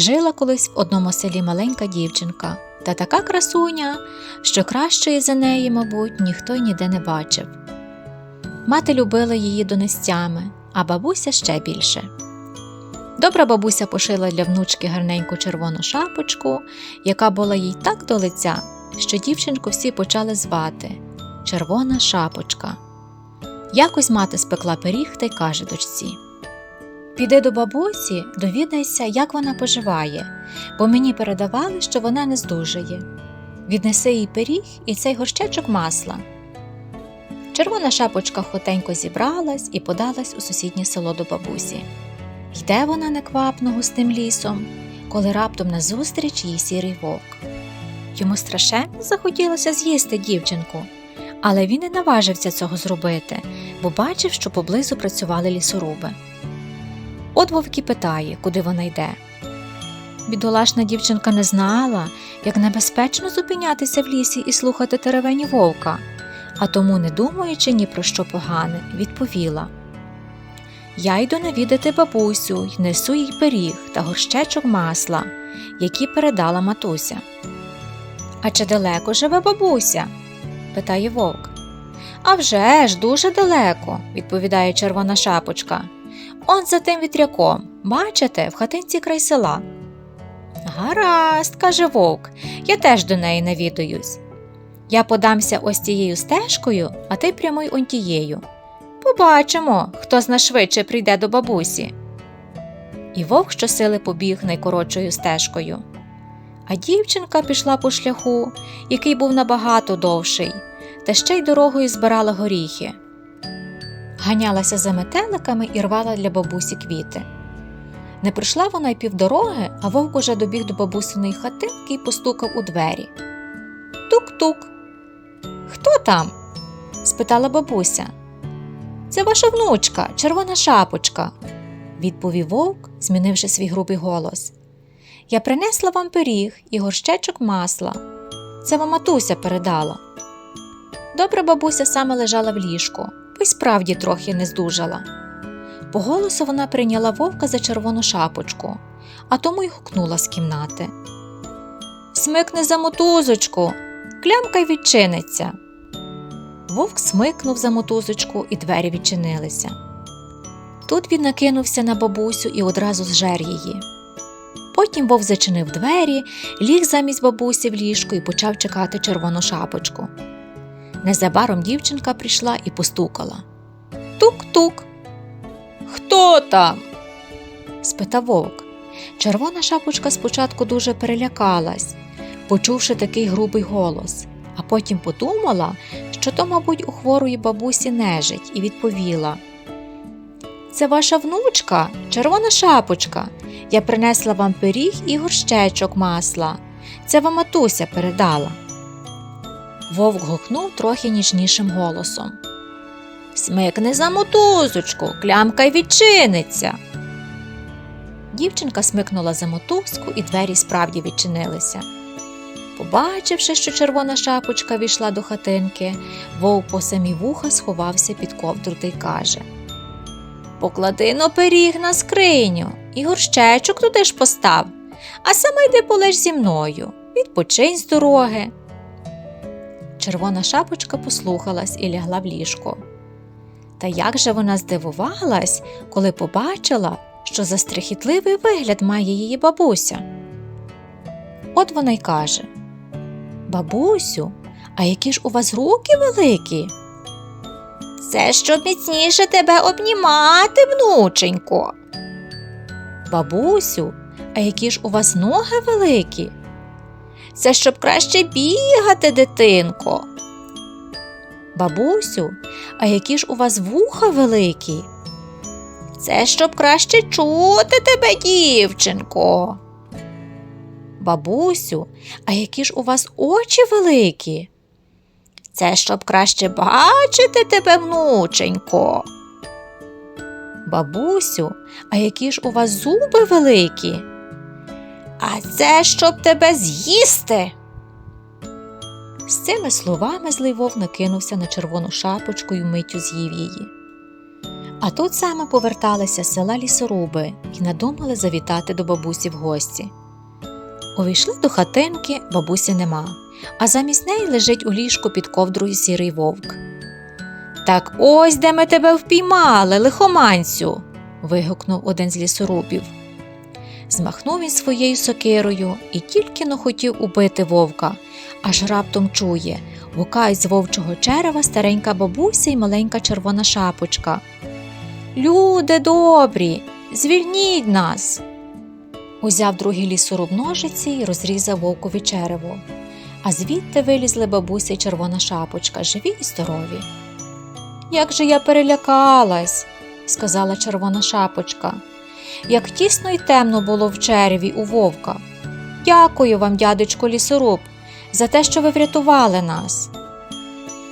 Жила колись в одному селі маленька дівчинка, та така красуня, що кращої за неї, мабуть, ніхто й ніде не бачив. Мати любила її донестями, а бабуся ще більше. Добра бабуся пошила для внучки гарненьку червону шапочку, яка була їй так до лиця, що дівчинку всі почали звати Червона шапочка. Якось мати спекла пиріг та й каже дочці: Піди до бабусі, довідайся, як вона поживає, бо мені передавали, що вона не здужає. Віднеси їй пиріг і цей горщечок масла. Червона шапочка хотенько зібралась і подалась у сусіднє село до бабусі. Йде вона неквапно густим лісом, коли раптом назустріч їй сірий вовк. Йому страшенно захотілося з'їсти дівчинку, але він не наважився цього зробити, бо бачив, що поблизу працювали лісоруби. От вовк і питає, куди вона йде. Бідолашна дівчинка не знала, як небезпечно зупинятися в лісі і слухати теревені вовка, а тому, не думаючи ні про що погане, відповіла Я йду навідати бабусю й несу їй пиріг та горщечок масла, які передала матуся. А чи далеко живе бабуся? питає вовк. «А вже ж, дуже далеко, відповідає червона шапочка. Он за тим вітряком, бачите, в хатинці край села. Гаразд, каже вовк, я теж до неї навідуюсь. Я подамся ось тією стежкою, а ти прямуй он тією. Побачимо, хто з нас швидше прийде до бабусі. І вовк щосили побіг найкоротшою стежкою. А дівчинка пішла по шляху, який був набагато довший, та ще й дорогою збирала горіхи. Ганялася за метеликами і рвала для бабусі квіти. Не пройшла вона й півдороги, а вовк уже добіг до бабусиної хатинки і постукав у двері. Тук-тук. Хто там? спитала бабуся. Це ваша внучка, червона шапочка, відповів вовк, змінивши свій грубий голос. Я принесла вам пиріг і горщечок масла. Це вам матуся передала. Добра бабуся саме лежала в ліжку, й справді трохи не здужала. По голосу вона прийняла вовка за червону шапочку, а тому й гукнула з кімнати. Смикни за мотузочку, клямка й відчиниться. Вовк смикнув за мотузочку, і двері відчинилися. Тут він накинувся на бабусю і одразу зжер її. Потім вовк зачинив двері, ліг замість бабусі в ліжко і почав чекати червону шапочку. Незабаром дівчинка прийшла і постукала. Тук-тук. Хто там? спитав вовк. Червона шапочка спочатку дуже перелякалась, почувши такий грубий голос, а потім подумала, що то, мабуть, у хворої бабусі нежить, і відповіла: Це ваша внучка, червона шапочка. Я принесла вам пиріг і горщечок масла. Це вам матуся передала. Вовк гукнув трохи ніжнішим голосом. Смикни за мотузочку, клямка й відчиниться. Дівчинка смикнула за мотузку, і двері справді відчинилися. Побачивши, що червона шапочка війшла до хатинки, вовк по самі вуха сховався під ковдру та й каже Поклади но пиріг на скриню і горщечок туди ж постав, а сама йди полеж зі мною, відпочинь з дороги. Червона шапочка послухалась і лягла в ліжко. Та як же вона здивувалась, коли побачила, що за страхітливий вигляд має її бабуся. От вона й каже Бабусю, а які ж у вас руки великі? Це щоб міцніше тебе обнімати, внученько. Бабусю, а які ж у вас ноги великі? Це щоб краще бігати, дитинко. Бабусю, а які ж у вас вуха великі? Це щоб краще чути тебе, дівчинко. Бабусю, а які ж у вас очі великі? Це щоб краще бачити тебе, внученько. Бабусю, а які ж у вас зуби великі? А це щоб тебе з'їсти. З цими словами злий вовк накинувся на червону шапочку і вмиттю з'їв її. А тут саме поверталися з села лісоруби і надумали завітати до бабусі в гості. Увійшли до хатинки, бабусі нема, а замість неї лежить у ліжку під ковдрою сірий вовк. Так ось де ми тебе впіймали, лихоманцю. вигукнув один з лісорубів. Змахнув він своєю сокирою і тільки но хотів убити вовка, аж раптом чує гукають з вовчого черева старенька бабуся і маленька червона шапочка. Люди добрі, звільніть нас. Узяв другий лісоруб ножиці і розрізав вовкові черево. А звідти вилізли бабуся й червона шапочка, живі і здорові. Як же я перелякалась, сказала червона шапочка. Як тісно й темно було в череві у вовка. Дякую вам, дядечко лісоруб, за те, що ви врятували нас.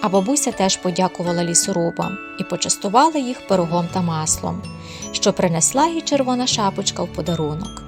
А бабуся теж подякувала лісорубам і почастувала їх пирогом та маслом, що принесла їй червона шапочка в подарунок.